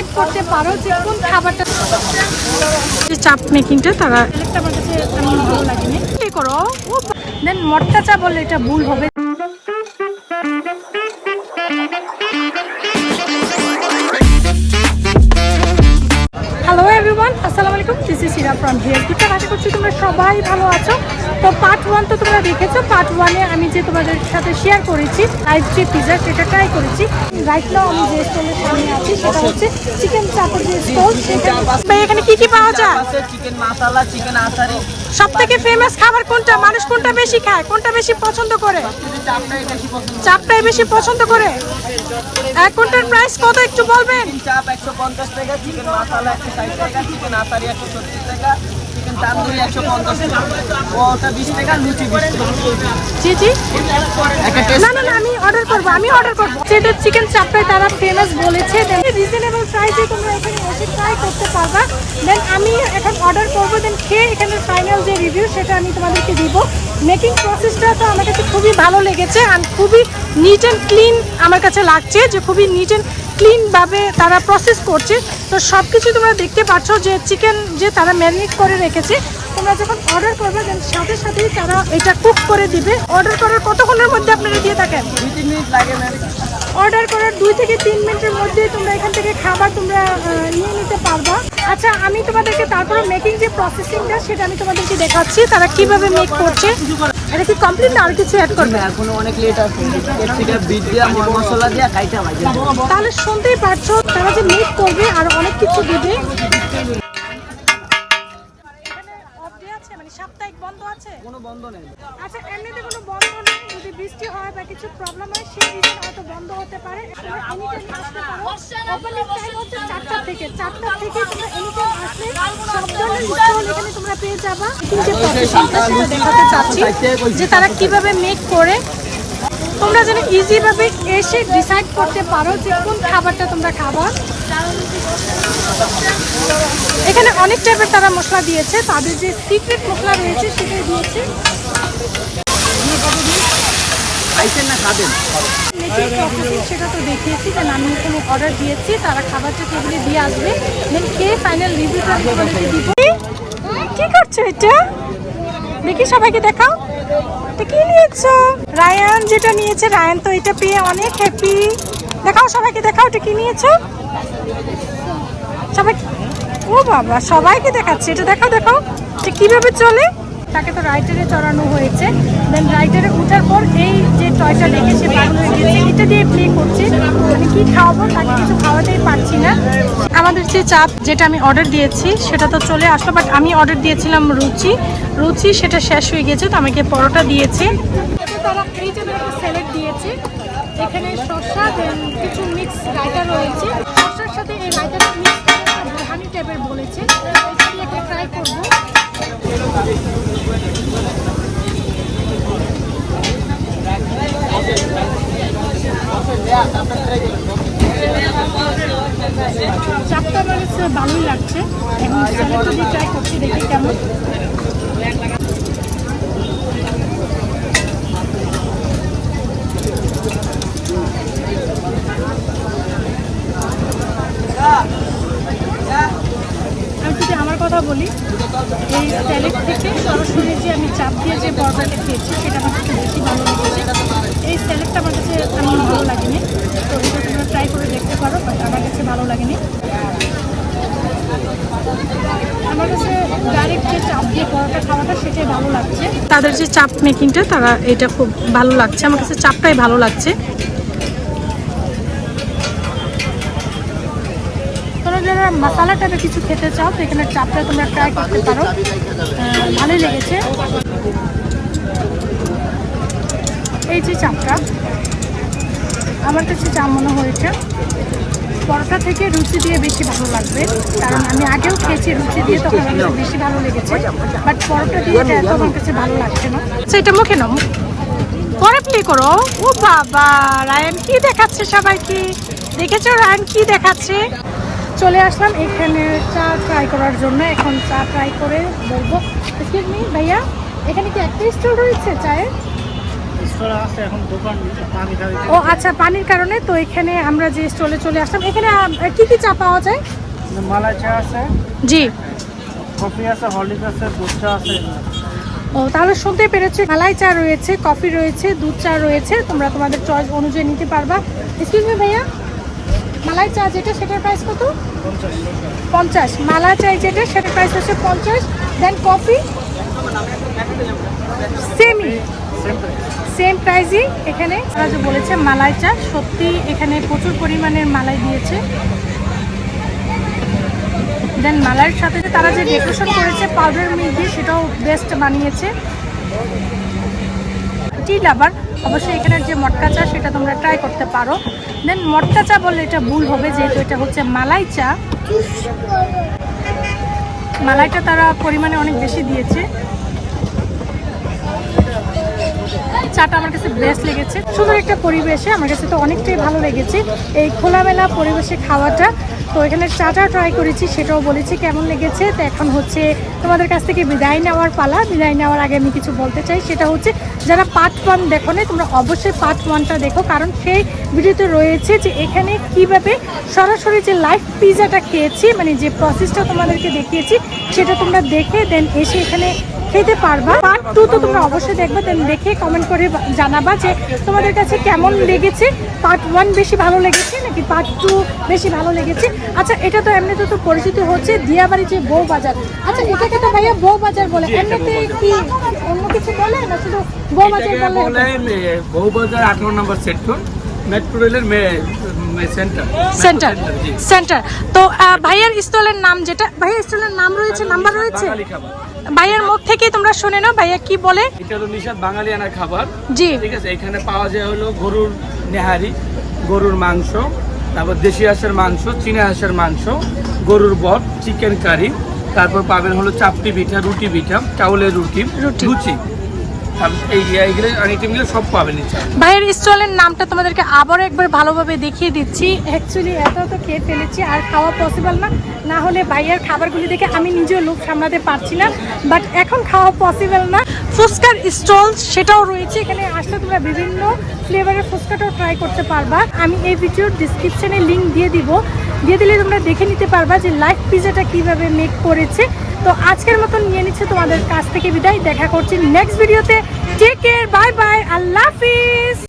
Decide করতে পারো যে কোন খাবারটা চাপ মেকিংটা তারা ভালো লাগেনি। কি করো। দেন মটকা চা বললে এটা ভুল হবে। হ্যালো এভরিওয়ান আসসালামু আলাইকুম। This is Sira from here আশা করছি তোমরা সবাই ভালো আছো। তো পার্ট ওয়ান তো তোমরা দেখেছ। পার্ট ওয়ানে আমি যে তোমাদের সাথে শেয়ার করেছি লাইভ যে পিজা সেটা ট্রাই করেছি। রাইট নাও আমি যে স্টলের সামনে আছি সেটা হচ্ছে চিকেন চাপের যে স্টল সেটা এখানে কি কি পাওয়া যায়? Chicken masala chicken achari. সব থেকে ফেমাস খাবার কোনটা? মানুষ কোনটা বেশি খায়? কোনটা বেশি পছন্দ করে? চাপটাই বেশি পছন্দ। করে? এক কোনটার প্রাইস কত একটু বলবেন? চাপ একশো পঞ্চাশ টাকা চিকেন মশলা একশো ষাট টাকা চিকেন আচারি একশো সত্তর টাকা। তান্দুরি একশো পঞ্চাশ ওটা বিশ টাকা লুচি বিশ জি জি। না না না আমি অর্ডার করব আমি অর্ডার করব। যেটা চিকেন তারা ফেমাস বলেছে রিজনেবল প্রাইসে তোমরা এখানে এসে ট্রাই করতে পারবা। দেন আমি এখন অর্ডার করব দেন খেয়ে এখানে ফাইনাল যে রিভিউ সেটা আমি তোমাদেরকে দিব। মেকিং প্রসেসটা তো আমার কাছে খুবই ভালো লেগেছে আর খুবই নিট অ্যান্ড ক্লিন আমার কাছে লাগছে যে খুবই নিট অ্যান্ড ক্লিনভাবে তারা প্রসেস করছে। তো সব কিছু তোমরা দেখতে পাচ্ছ যে চিকেন যে তারা ম্যারিনেট করে রেখেছে, তোমরা যখন অর্ডার করবে দেন সাথে সাথেই তারা এটা কুক করে দিবে। অর্ডার করার কতক্ষণের মধ্যে আপনারা দিয়ে থাকেন? দুই তিন মিনিট লাগে অর্ডার করার দুই থেকে তিন মিনিটের মধ্যে তোমরা এখান থেকে খাবার তোমরা নিয়ে নিতে পারবা। আচ্ছা আমি তোমাদেরকে তারপরে মেকিং যে প্রসেসিংটা সেটা আমি তোমাদেরকে দেখাচ্ছি তারা কীভাবে মেক করছে। এটা কি কমপ্লিট না আর কিছু অ্যাড করবে? এখনও অনেক লেট আছে। মশলা দিয়া তাহলে শুনতেই পারছ তারা যে মেক করবে আর অনেক কিছু দেবে। আছে? কোনো বন্ধ নেই। আচ্ছা এমনিতে কোনো বন্ধ নেই। যদি বৃষ্টি হয় বা কিছু প্রবলেম হয় সেই রিজন হয়তো বন্ধ হতে পারে। তোমরা এনি আসতে পারো। ওপেনিং টাইম হচ্ছে চারটা থেকে। চারটা থেকে তোমরা এনি আসলে সব ধরনের স্টল এখানে তোমরা পেয়ে যাবা। কিন্তু যে প্রসেসিংটা সেটা দেখাতে চাচ্ছি যে তারা কীভাবে মেক করে। তোমরা যেন ইজিভাবে এসে ডিসাইড করতে পারো যে কোন খাবারটা তোমরা খাবা। এখানে অনেক টাইপের তারা মশলা দিয়েছে। তাদের যে সিক্রেট মশলা রয়েছে সেটাই দিয়েছে। সেটা তো দেখিয়েছি যে আমি এখানে অর্ডার দিয়েছি। তারা খাবারটা টেবিলে দিয়ে আসবে। দেন খেয়ে ফাইনাল রিভিউটা দিব কি করছ এটা? দেখি সবাইকে দেখাও। এটা কি নিয়েছো? রায়ান যেটা নিয়েছে রায়ান তো এটা পেয়ে অনেক হ্যাপি দেখাও সবাইকে দেখাও এটা কি নিয়েছো? সবাই ও বাবা, সবাইকে দেখাচ্ছে। এটা দেখাও দেখাও। এটা কীভাবে চলে? তাকে তো রাইটারে চড়ানো হয়েছে। দেন রাইটারে ওঠার পর এই যে টয়টা দেখে সে পাগল হয়ে গেছে এটা দিয়ে প্লে করছে। আমি কি খাওয়াবো তাকে কিছু খাওয়াতেই পারছি না। আমাদের যে চাপ যেটা আমি অর্ডার দিয়েছি, সেটা তো চলে আসলো বাট আমি অর্ডার দিয়েছিলাম রুচি। রুচি, সেটা শেষ হয়ে গেছে তো আমাকে পরোটা দিয়েছে। তারা স্যালাড দিয়েছে। এখানে শসা দেন কিছু মিক্স রায়তা রয়েছে। শসার সাথে এই রায়তাটা মিক্স হানি টাইপের বলেছে। ট্রাই করব। চাপটা আমার ভালোই লাগছে। দিয়ে ট্রাই করছি দেখি কেমন আমি যদি আমার কথা বলি এই স্যালেড সরাসরি যে আমি চাপ দিয়ে যে বর্গারটা খেয়েছি, সেটা আমার কাছে বেশি ভালো লেগেছে। এই স্যালেডটা আমার কাছে তেমন ভালো লাগেনি। তো এটা তোমরা ট্রাই করে দেখতে পারো বাট আমার কাছে ভালো লাগেনি। আমার কাছে ডাইরেক্ট যে চাপ দিয়ে সেটাই ভালো লাগছে। তাদের যে চাপ মেকিংটা তারা এটা খুব ভালো লাগছে। আমার কাছে চাপটাই ভালো লাগছে। মশলা টাইপের কিছু খেতে চাও, তো এখানে চাপটা তোমরা ট্রাই করতে পারো। ভালোই লেগেছে। এই যে চাপটা, আমার কাছে চা মনে হয়েছে, পরোটা থেকে রুচি দিয়ে বেশি ভালো লাগবে। কারণ আমি আগেও খেয়েছি, রুচি দিয়ে তখন আমার বেশি ভালো লেগেছে। বাট পরোটা দিয়ে এত আমার কাছে ভালো লাগছে না। সেটা এটা মুখে নাও পরে প্লে করো। ও বাবা, রায়ন কি দেখাচ্ছে সবাইকে? দেখেছ রায়ান কি দেখাচ্ছে? চলে আসলাম এখানে চা ট্রাই করার জন্য। এখন চা ট্রাই করে বলব। এক্সকিউজ মি ভাইয়া এখানে কি একটা স্টোর রয়েছে চায়ের? ও আচ্ছা পানির কারণে তো এখানে আমরা যে স্টলে চলে আসলাম এখানে কি কি চা পাওয়া যায়? মালাই চা আছে জি। কফি আছে হরলিক্স আছে দুধ চা আছে। ও তাহলে শুনতে পেরেছি মালাই চা রয়েছে কফি রয়েছে দুধ চা রয়েছে তোমরা তোমাদের চয়েস অনুযায়ী নিতে পারবা। এক্সকিউজ মি ভাইয়া মালাই চা যেটা, সেটার প্রাইস কত? পঞ্চাশ। মালাই চা যেটা, সেটার প্রাইস হচ্ছে পঞ্চাশ। দেন কফি সেমই সেম প্রাইসই এখানে। তারা যে বলেছে মালাই চা। সত্যি এখানে প্রচুর পরিমাণের মালাই দিয়েছে। দেন মালাইয়ের সাথে তারা যে ডেকোরেশন করেছে পাউডার মিল্ক দিয়ে, সেটাও বেস্ট বানিয়েছে। টি লাভার অবশ্যই এখানের যে মটকা চা, সেটা তোমরা ট্রাই করতে পারো। দেন মটকা চা বললে এটা ভুল হবে, যেহেতু এটা হচ্ছে মালাই চা। মালাইটা তারা পরিমাণে অনেক বেশি দিয়েছে। চাটা আমার কাছে বেস্ট লেগেছে। সুন্দর একটা পরিবেশে আমার কাছে তো অনেকটাই ভালো লেগেছে। এই খোলামেলা পরিবেশে খাওয়াটা তো এখানে চাটা ট্রাই করেছি, সেটাও বলেছি কেমন লেগেছে। তো এখন হচ্ছে তোমাদের কাছ থেকে বিদায় নেওয়ার পালা। বিদায় নেওয়ার আগে আমি কিছু বলতে চাই, সেটা হচ্ছে যারা পার্ট ওয়ান দেখো না, তোমরা অবশ্যই পার্ট ওয়ানটা দেখো, কারণ সেই ভিডিওতে রয়েছে যে এখানে কীভাবে সরাসরি যে লাইভ পিজাটা খেয়েছি মানে যে প্রসেসটা তোমাদেরকে দেখিয়েছি, সেটা তোমরা দেখে দেন এসে এখানে খেতে পারবা। পার্ট টু তো তোমরা অবশ্যই দেখবে দেখে কমেন্ট করে জানাবা যে তোমাদের কাছে কেমন লেগেছে। পার্ট ওয়ান বেশি ভালো লেগেছে নাকি পার্ট টু বেশি ভালো লেগেছে? আচ্ছা এটা তো এমনিতে তো পরিচিত হচ্ছে দিয়াবাড়ি যে বউ বাজার। আচ্ছা এটাকে তো ভাইয়া বউ বাজার বলে। এমনিতে কি অন্য কিছু বলে না শুধু বউ বাজার বলে? বলে বহুবাজার আঠারো নম্বর সেক্টর মেট্রো রেলের সেন্টার সেন্টার সেন্টার তো ভাইয়ার স্টলের নাম যেটা? ভাইয়ার স্টলের নাম রয়েছে নাম্বার রয়েছে? ভাইয়ার মুখ থেকে তোমরা শুনে নাও ভাইয়া কি বলে? এটা হলো নিশাদ বাঙালি আনার খাবার। জি। ঠিক আছে এখানে পাওয়া যায় হলো গরুর নেহারি গরুর মাংস তারপর দেশি হাঁসের মাংস চীনা হাঁসের মাংস গরুর বট চিকেন কারি তারপর পাবেন হলো চাপটি পিঠা রুটি পিঠা চাউলের রুটি রুটি। ভাইয়ের স্টলের নামটা তোমাদেরকে আবারও একবার ভালোভাবে দেখিয়ে দিচ্ছি। অ্যাকচুয়ালি এত তো খেয়ে ফেলেছি, আর খাওয়া পসিবল না। না হলে ভাইয়ের খাবারগুলি দেখে আমি নিজেও লোভ সামলাতে পারছি না। বাট এখন খাওয়া পসিবল না। ফুচকার স্টল সেটাও রয়েছে। এখানে আসলে তোমরা বিভিন্ন ফ্লেভারের ফুচকাটাও ট্রাই করতে পারবা। আমি এই ভিডিওর ডিসক্রিপশনে লিঙ্ক দিয়ে দিব। দিয়ে দিলে তোমরা দেখে নিতে পারবা যে লাইভ পিজাটা কীভাবে মেক করেছে। তো আজকের মতন নিয়ে নিচ্ছে তোমাদের কাছ থেকে বিদায়। দেখা করছি নেক্সট ভিডিওতে টেক কেয়ার বাই বাই আল্লাহ হাফিজ।